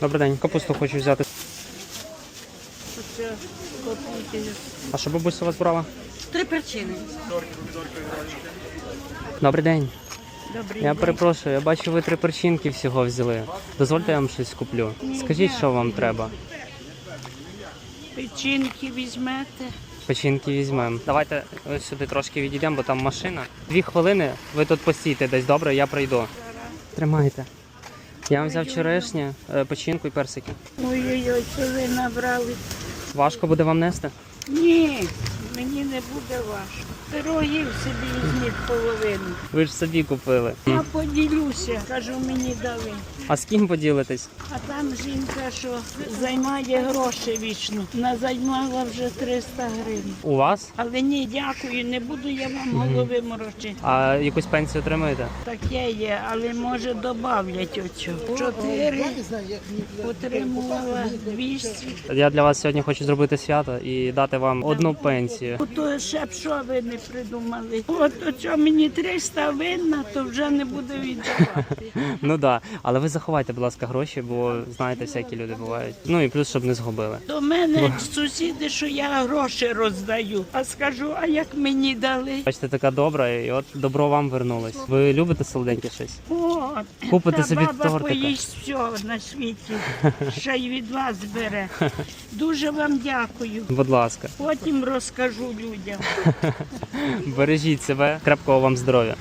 Добрий день, капусту хочу взяти. А що бабуся у вас брала? Три причини. Добрий день. Добрий Я день. перепрошую, я бачу, ви три перчинки всього взяли. Дозвольте, я вам щось куплю. Скажіть, що вам треба. Печінки візьмете. Печінки візьмемо. Давайте ось сюди трошки відійдемо, бо там машина. Дві хвилини, ви тут постійте десь, добре, я прийду. Тримайте. Я вам взяв черешні, е, печінку і персики. Ой-ой-ой, це ви набрали. Важко буде вам нести? Ні, мені не буде важко. Пирогів собі візьміть половину. Ви ж собі купили. Я поділюся, кажу, мені дали. А з ким поділитесь? А там жінка, що займає гроші вічно. Вона займала вже 300 гривень. У вас? Але ні, дякую, не буду я вам голови морочити. А якусь пенсію отримуєте? Таке є, але може добавлять оцю. Чотири отримувала 200. Я для вас сьогодні хочу зробити свято і дати вам одну пенсію. То ще б що ви не придумали. От оцю мені 300 винна, то вже не буду віддавати. Ну так, да. але ви заховайте, будь ласка, гроші, бо знаєте, всякі люди бувають. Ну і плюс, щоб не згубили. До мене сусіди, що я гроші роздаю. А скажу, а як мені дали? Бачите, така добра, і от добро вам вернулось. Ви любите солоденьке щось? От, Купите та собі баба тортика. поїсть все на світі. Ще й від вас бере. Дуже вам дякую. Будь ласка, Потім розкажу людям. бережіть себе, крепкого вам здоров'я.